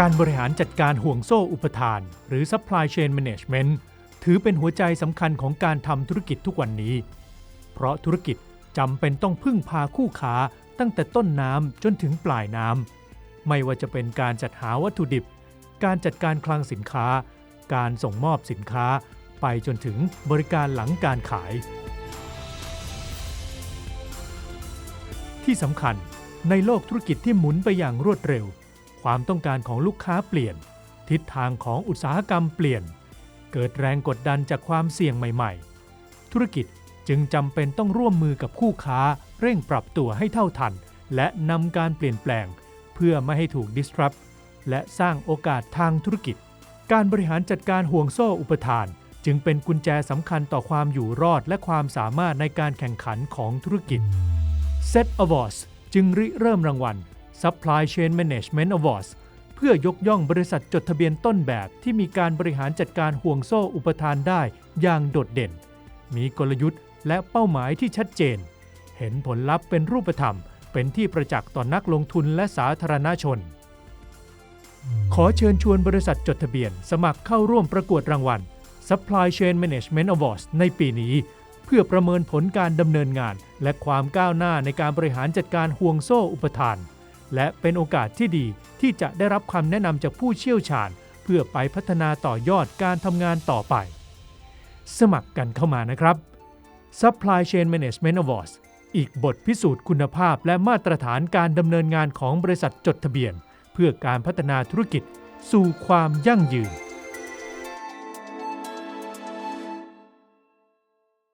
การบริหารจัดการห่วงโซ่อุปทาน หรือ supply chain management ถือเป็นหัวใจสำคัญของการทำธุรกิจทุกวันนี้ เพราะธุรกิจจำเป็นต้องพึ่งพาคู่ค้าตั้งแต่ต้นน้ำจนถึงปลายน้ำ ไม่ว่าจะเป็นการจัดหาวัตถุดิบ การจัดการคลังสินค้า การส่งมอบสินค้า ไปจนถึงบริการหลังการขาย ที่สำคัญในโลกธุรกิจที่หมุนไปอย่างรวดเร็ว ความต้องการของลูกค้าเปลี่ยน ทิศทางของอุตสาหกรรมเปลี่ยน เกิดแรงกดดันจากความเสี่ยงใหม่ ๆ ธุรกิจจึงจำเป็นต้องร่วมมือกับคู่ค้าเร่งปรับตัวให้เท่าทัน และนำการเปลี่ยนแปลง เพื่อไม่ให้ถูก disrupt และสร้างโอกาสทางธุรกิจ การบริหารจัดการห่วงโซ่อุปทาน จึงเป็นกุญแจสำคัญต่อความอยู่รอดและความสามารถในการแข่งขันของธุรกิจ Set Awards จึงริเริ่มรางวัล Supply Chain Management Awards เพื่อยกย่องบริษัทจดทะเบียนต้นแบบที่มีการบริหารจัดการห่วงโซ่อุปทานได้อย่างโดดเด่น มีกลยุทธ์และเป้าหมายที่ชัดเจน เห็นผลลัพธ์เป็นรูปธรรม เป็นที่ประจักษ์ต่อนนักลงทุนและสาธารณชน ขอเชิญชวนบริษัทจดทะเบียน สมัครเข้าร่วมประกวดรางวัล Supply Chain Management Awards ในปีนี้ เพื่อประเมินผลการดำเนินงาน และความก้าวหน้าในการบริหารจัดการห่วงโซ่อุปทาน และเป็นโอกาสที่ดีที่จะได้รับคำแนะนำจากผู้เชี่ยวชาญ เพื่อไปพัฒนาต่อยอดการทำงานต่อไป สมัครกันเข้ามานะครับ Supply Chain Management Awards อีกบทพิสูจน์คุณภาพและมาตรฐานการดำเนินงานของบริษัทจดทะเบียน เพื่อการพัฒนาธุรกิจสู่ความยั่งยืน